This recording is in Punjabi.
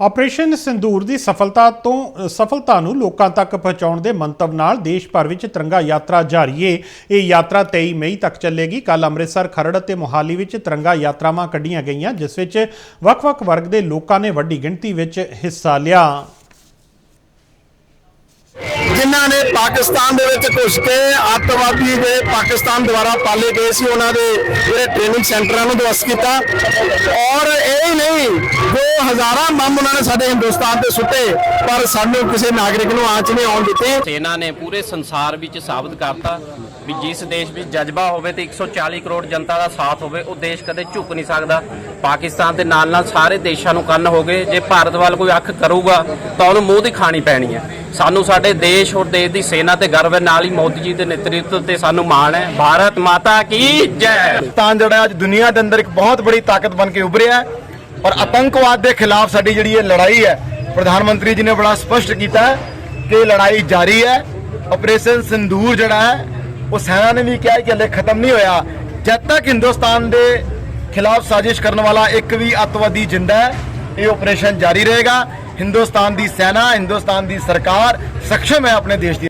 ਆਪਰੇਸ਼ਨ ਸਿੰਦੂਰ ਦੀ ਸਫਲਤਾ ਤੋਂ ਸਫਲਤਾ ਨੂੰ ਲੋਕਾਂ ਤੱਕ ਪਹੁੰਚਾਉਣ ਦੇ ਮੰਤਵ ਨਾਲ ਦੇਸ਼ ਭਰ ਵਿੱਚ ਤਿਰੰਗਾ ਯਾਤਰਾ ਜਾਰੀ ਏ। ਇਹ ਯਾਤਰਾ 23 ਮਈ ਤੱਕ ਚੱਲੇਗੀ। ਕੱਲ ਅੰਮ੍ਰਿਤਸਰ, ਖਰੜ ਅਤੇ ਮੋਹਾਲੀ ਵਿੱਚ ਤਿਰੰਗਾ ਯਾਤਰਾਵਾਂ ਕੱਢੀਆਂ ਗਈਆਂ, ਜਿਸ ਵਿੱਚ ਵੱਖ-ਵੱਖ ਵਰਗ ਦੇ ਲੋਕਾਂ ਨੇ ਵੱਡੀ ਗਿਣਤੀ ਵਿੱਚ ਹਿੱਸਾ ਲਿਆ। ਜਿਨ੍ਹਾਂ ਨੇ ਪਾਕਿਸਤਾਨ ਦੇ ਵਿੱਚ ਘੁਸ ਕੇ ਅੱਤਵਾਦੀ ਜਿਹੜੇ ਪਾਕਿਸਤਾਨ ਦੁਆਰਾ ਪਾਲੇ ਗਏ ਸੀ, ਉਹਨਾਂ ਦੇ ਜਿਹੜੇ ਟ੍ਰੇਨਿੰਗ ਸੈਂਟਰਾਂ ਨੂੰ ਦਵਸਤ ਕੀਤਾ। ਔਰ ਇਹ ਹਜ਼ਾਰਾਂ ਬੰਬ ਉਹਨਾਂ ਨੇ ਸਾਡੇ ਹਿੰਦੁਸਤਾਨ ਤੇ ਸੁੱਟੇ ਪਰ ਸਾਨੂੰ ਕਿਸੇ ਨਾਗਰਿਕ ਨੂੰ ਆਂਚ ਨਹੀਂ ਆਉਣ ਦਿੱਤੀ। ਸੈਨਾ ਨੇ ਪੂਰੇ ਸੰਸਾਰ ਵਿੱਚ ਸਾਬਤ ਕਰਤਾ ਵੀ ਜਿਸ ਦੇਸ਼ ਵਿੱਚ ਜਜ਼ਬਾ ਹੋਵੇ ਤੇ 140 ਕਰੋੜ ਜਨਤਾ ਦਾ ਸਾਥ ਹੋਵੇ ਉਹ ਦੇਸ਼ ਕਦੇ ਝੁਕ ਨਹੀਂ ਸਕਦਾ। ਪਾਕਿਸਤਾਨ ਦੇ ਨਾਲ ਨਾਲ ਸਾਰੇ ਦੇਸ਼ਾਂ ਨੂੰ ਕੰਨ ਹੋ ਗਏ ਜੇ ਭਾਰਤ ਵੱਲ ਕੋਈ ਅੱਖ ਕਰੂਗਾ ਤਾਂ ਉਹਨੂੰ ਮੂੰਹ ਦੀ ਖਾਣੀ ਪੈਣੀ ਹੈ। ਸਾਨੂੰ ਸਾਡੇ ਦੇਸ਼ ਔਰ ਦੇਸ਼ ਦੀ ਸੈਨਾ ਤੇ ਗਰਵ ਹੈ ਨਾਲ ਹੀ ਮੋਦੀ ਜੀ ਦੇ ਨੇਤਰਤਵ ਤੇ ਸਾਨੂੰ ਮਾਣ ਹੈ। ਭਾਰਤ ਮਾਤਾ ਕੀ ਜੈ! ਪਾਕਿਸਤਾਨ ਜਿਹੜਾ ਅੱਜ ਦੁਨੀਆ ਦੇ ਅੰਦਰ ਇੱਕ ਬਹੁਤ ਬੜੀ ਤਾਕਤ ਬਣ ਕੇ ਉੱਭਰਿਆ ਹੈ। ਔਰ ਆਤੰਕਵਾਦ ਦੇ ਖਿਲਾਫ ਸਾਡੀ ਜਿਹੜੀ ਇਹ ਲੜਾਈ ਹੈ, ਪ੍ਰਧਾਨ ਮੰਤਰੀ ਜੀ ਨੇ ਬੜਾ ਸਪਸ਼ਟ ਕੀਤਾ ਕਿ ਲੜਾਈ ਜਾਰੀ ਹੈ, ਆਪਰੇਸ਼ਨ ਸਿੰਦੂਰ ਜਿਹੜਾ ਹੈ, ਉਹ ਸੈਨਾ ਨੇ ਵੀ ਕਿਹਾ ਕਿ ਹਲੇ ਖਤਮ ਨਹੀਂ ਹੋਇਆ। ਜਦ ਤੱਕ ਹਿੰਦੁਸਤਾਨ ਦੇ ਖਿਲਾਫ ਸਾਜ਼ਿਸ਼ ਕਰਨ ਵਾਲਾ ਇੱਕ ਵੀ ਅੱਤਵਾਦੀ ਜਿੰਦਾ ਹੈ, ਇਹ ਆਪਰੇਸ਼ਨ ਜਾਰੀ ਰਹੇਗਾ। ਹਿੰਦੁਸਤਾਨ ਦੀ ਸੈਨਾ, ਹਿੰਦੁਸਤਾਨ ਦੀ ਸਰਕਾਰ ਸક્ષਮ ਹੈ ਆਪਣੇ ਦੇਸ਼ ਦੀ।